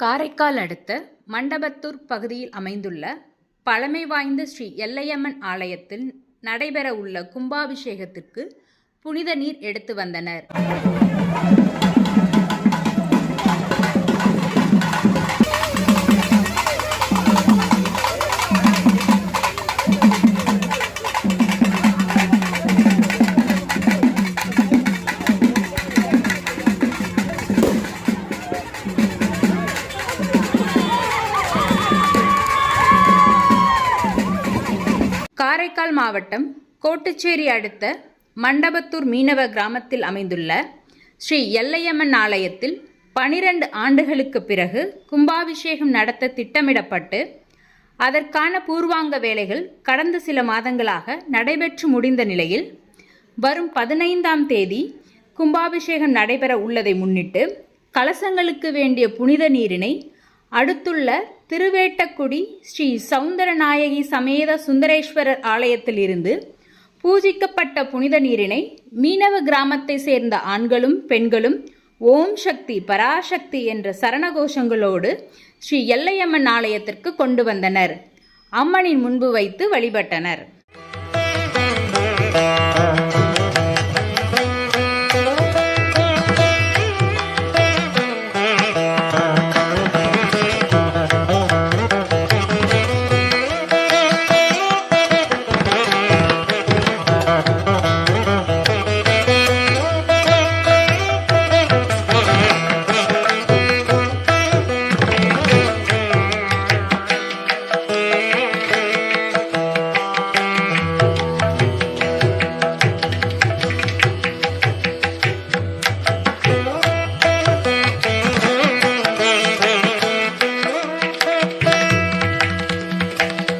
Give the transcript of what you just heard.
காரைக்கால் அடுத்த மண்டபத்தூர் பகுதியில் அமைந்துள்ள பழமை வாய்ந்த ஸ்ரீ எல்லையம்மன் ஆலயத்தில் நடைபெற உள்ள கும்பாபிஷேகத்திற்கு புனித நீர் எடுத்து வந்தனர். காரைக்கால் மாவட்டம் கோட்டுச்சேரி அடுத்த மண்டபத்தூர் மீனவ கிராமத்தில் அமைந்துள்ள ஸ்ரீ எல்லையம்மன் ஆலயத்தில் பனிரெண்டு ஆண்டுகளுக்கு பிறகு கும்பாபிஷேகம் நடத்த திட்டமிடப்பட்டு அதற்கான பூர்வாங்க வேலைகள் கடந்த சில மாதங்களாக நடைபெற்று முடிந்த நிலையில் வரும் பதினைந்தாம் தேதி கும்பாபிஷேகம் நடைபெற உள்ளதை முன்னிட்டு கலசங்களுக்கு வேண்டிய புனித நீரினை அடுத்துள்ள திருவேட்டக்குடி ஸ்ரீ சௌந்தரநாயகி சமேத சுந்தரேஸ்வரர் ஆலயத்திலிருந்து பூஜிக்கப்பட்ட புனித நீரினை மீனவ கிராமத்தை சேர்ந்த ஆண்களும் பெண்களும் ஓம் சக்தி பராசக்தி என்ற சரணகோஷங்களோடு ஸ்ரீ எல்லையம்மன் ஆலயத்திற்கு கொண்டு வந்தனர். அம்மனின் முன்பு வைத்து வழிபட்டனர். Thank you.